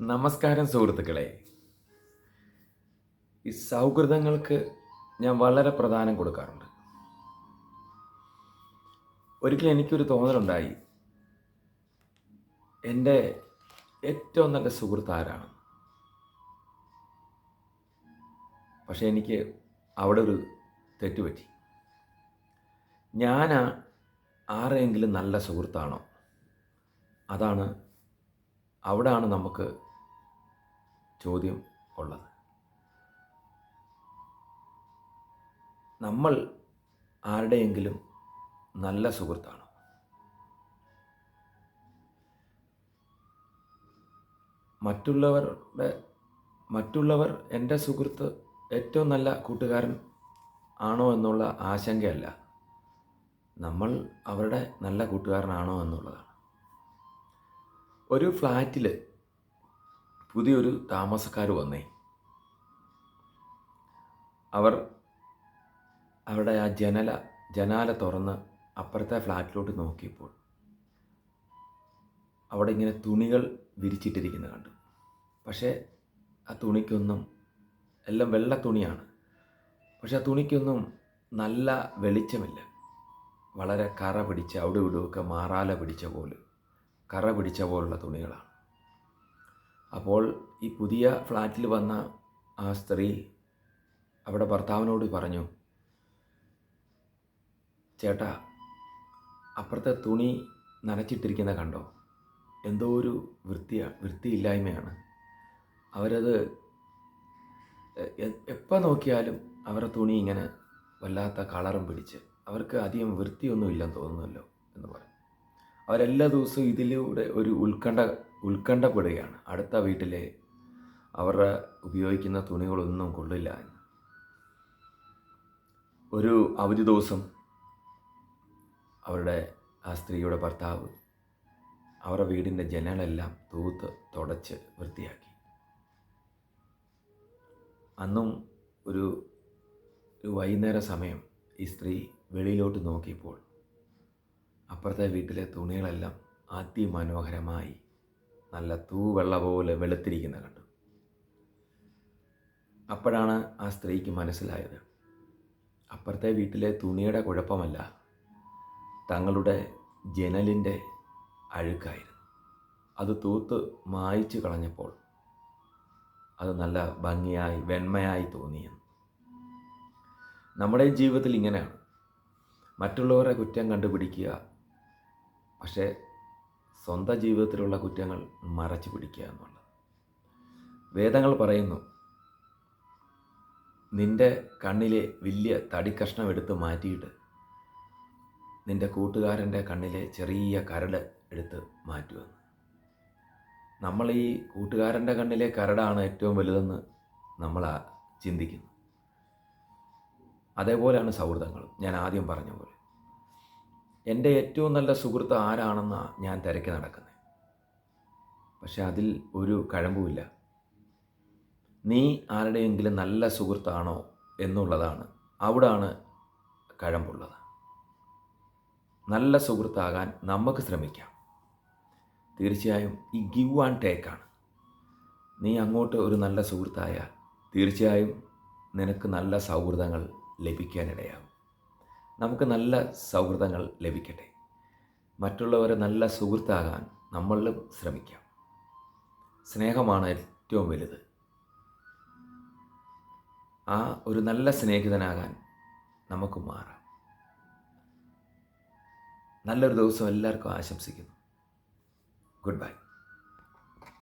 നമസ്കാരം സുഹൃത്തുക്കളെ. ഈ സൗഹൃദങ്ങൾക്ക് ഞാൻ വളരെ പ്രധാനം കൊടുക്കാറുണ്ട്. ഒരിക്കലും എനിക്കൊരു തോന്നലുണ്ടായി. എന്റെ ഏറ്റവും നല്ല സുഹൃത്ത് ആരാണ്? പക്ഷെ എനിക്ക് അവിടെ ഒരു തെറ്റുപറ്റി ഞാൻ ആരെങ്കിലും നല്ല സുഹൃത്താണോ? അതാണ് അവിടെയാണ് നമുക്ക് ചോദ്യം ഉള്ളത്. നമ്മൾ ആരുടെയെങ്കിലും നല്ല സുഹൃത്താണോ? മറ്റുള്ളവരുടെ മറ്റുള്ളവർ എന്റെ സുഹൃത്ത് ഏറ്റവും നല്ല കൂട്ടുകാരൻ ആണോ എന്നുള്ള ആശങ്കയല്ല. നമ്മൾ അവരുടെ നല്ല കൂട്ടുകാരനാണോ എന്നുള്ളതാണ്. ഒരു ഫ്ലാറ്റിൽ പുതിയൊരു താമസക്കാർ വന്നേ. അവർ അവരുടെ ആ ജനല ജനാല തുറന്ന് അപ്പുറത്തെ ഫ്ലാറ്റിലോട്ട് നോക്കിയപ്പോൾ അവിടെ ഇങ്ങനെ തുണികൾ വിരിച്ചിട്ടിരിക്കുന്ന കണ്ടു. പക്ഷേ ആ തുണിക്കൊന്നും എല്ലാം വെള്ള തുണിയാണ്. പക്ഷേ ആ തുണിക്കൊന്നും നല്ല വെളിച്ചമില്ല. വളരെ കറ പിടിച്ച അവിടെ ഇവിടെയൊക്കെ മാറാല പിടിച്ച പോലെ കറ പിടിച്ച പോലുള്ള തുണികളാണ്. അപ്പോൾ ഈ പുതിയ ഫ്ലാറ്റിൽ വന്ന ആ സ്ത്രീ അവിടെ ഭർത്താവിനോട് പറഞ്ഞു ചേട്ടാ അപ്പുറത്തെ തുണി നനച്ചിട്ടിരിക്കുന്ന കണ്ടോ? എന്തോ ഒരു വൃത്തിയാണ് വൃത്തിയില്ലായ്മയാണ്. അവരത് എപ്പോൾ നോക്കിയാലും അവരുടെ തുണി ഇങ്ങനെ വല്ലാത്ത കളറും പിടിച്ച് അവർക്ക് അധികം വൃത്തിയൊന്നും ഇല്ലെന്ന് തോന്നുന്നല്ലോ എന്ന് പറഞ്ഞു. അവരെല്ലാ ദിവസവും ഇതിലൂടെ ഒരു ഉത്കണ്ഠ ഉത്കണ്ഠപ്പെടുകയാണ്. അടുത്ത വീട്ടിലെ അവരുടെ ഉപയോഗിക്കുന്ന തുണികളൊന്നും കൊള്ളില്ല എന്ന്. ഒരു അവധി ദിവസം അവരുടെ ആ സ്ത്രീയുടെ ഭർത്താവ് അവരുടെ വീടിന്റെ ജനലെല്ലാം തൂത്ത് തുടച്ച് വൃത്തിയാക്കി. അന്നും ഒരു ഒരു വൈകുന്നേര സമയം ഈ സ്ത്രീ വെളിയിലോട്ട് നോക്കിയപ്പോൾ അപ്പുറത്തെ വീട്ടിലെ തുണികളെല്ലാം അതിമനോഹരമായി നല്ല തൂവെള്ള പോലെ വെളുത്തിരിക്കുന്ന കണ്ടു. അപ്പോഴാണ് ആ സ്ത്രീക്ക് മനസ്സിലായത്. അപ്പുറത്തെ വീട്ടിലെ തുണിയുടെ കുഴപ്പമല്ല തങ്ങളുടെ ജനലിന്റെ അഴുക്കായിരുന്നു. അത് തൂത്ത് മായിച്ചു കളഞ്ഞപ്പോൾ അത് നല്ല ഭംഗിയായി വെണ്മയായി തോന്നിയെന്ന്. നമ്മുടെ ജീവിതത്തിൽ ഇങ്ങനെയാണ്. മറ്റുള്ളവരുടെ കുറ്റം കണ്ടുപിടിക്കുക. പക്ഷേ സ്വന്തം ജീവിതത്തിലുള്ള കുറ്റങ്ങൾ മറച്ചു പിടിക്കുക എന്നുള്ളത്. വേദങ്ങൾ പറയുന്നു നിന്റെ കണ്ണിലെ വലിയ തടിക്കഷ്ണം എടുത്ത് മാറ്റിയിട്ട് നിന്റെ കൂട്ടുകാരന്റെ കണ്ണിലെ ചെറിയ കരട് എടുത്ത് മാറ്റുമെന്ന് നമ്മൾ ഈ കൂട്ടുകാരന്റെ കണ്ണിലെ കരടാണ് ഏറ്റവും വലുതെന്ന് നമ്മൾ ചിന്തിക്കുന്നു. അതേപോലെയാണ് സൗഹൃദങ്ങളും. ഞാൻ ആദ്യം പറഞ്ഞ പോലെ. എന്റെ ഏറ്റവും നല്ല സുഹൃത്ത് ആരാണെന്നാണ് ഞാൻ തിരക്കി നടക്കുന്നത് പക്ഷെ അതിൽ ഒരു കഴമ്പുമില്ല. നീ ആരുടെയെങ്കിലും നല്ല സുഹൃത്താണോ എന്നുള്ളതാണ് അവിടാണ് കഴമ്പുള്ളത്. നല്ല സുഹൃത്താകാൻ നമുക്ക് ശ്രമിക്കാം. തീർച്ചയായും ഈ ഗിവ് ആൻഡ് ടേക്കാണ് നീ അങ്ങോട്ട് ഒരു നല്ല സുഹൃത്തായാൽ തീർച്ചയായും നിനക്ക് നല്ല സൗഹൃദങ്ങൾ ലഭിക്കാനിടയാകും. നമുക്ക് നല്ല സൗഹൃദങ്ങൾ ലഭിക്കട്ടെ. മറ്റുള്ളവരെ നല്ല സുഹൃത്താകാൻ നമ്മളിലും ശ്രമിക്കാം. സ്നേഹമാണ് ഏറ്റവും വലുത്. ആ ഒരു നല്ല സ്നേഹിതനാകാൻ നമുക്ക് മാറാം. നല്ലൊരു ദിവസം എല്ലാവർക്കും ആശംസിക്കുന്നു. Good bye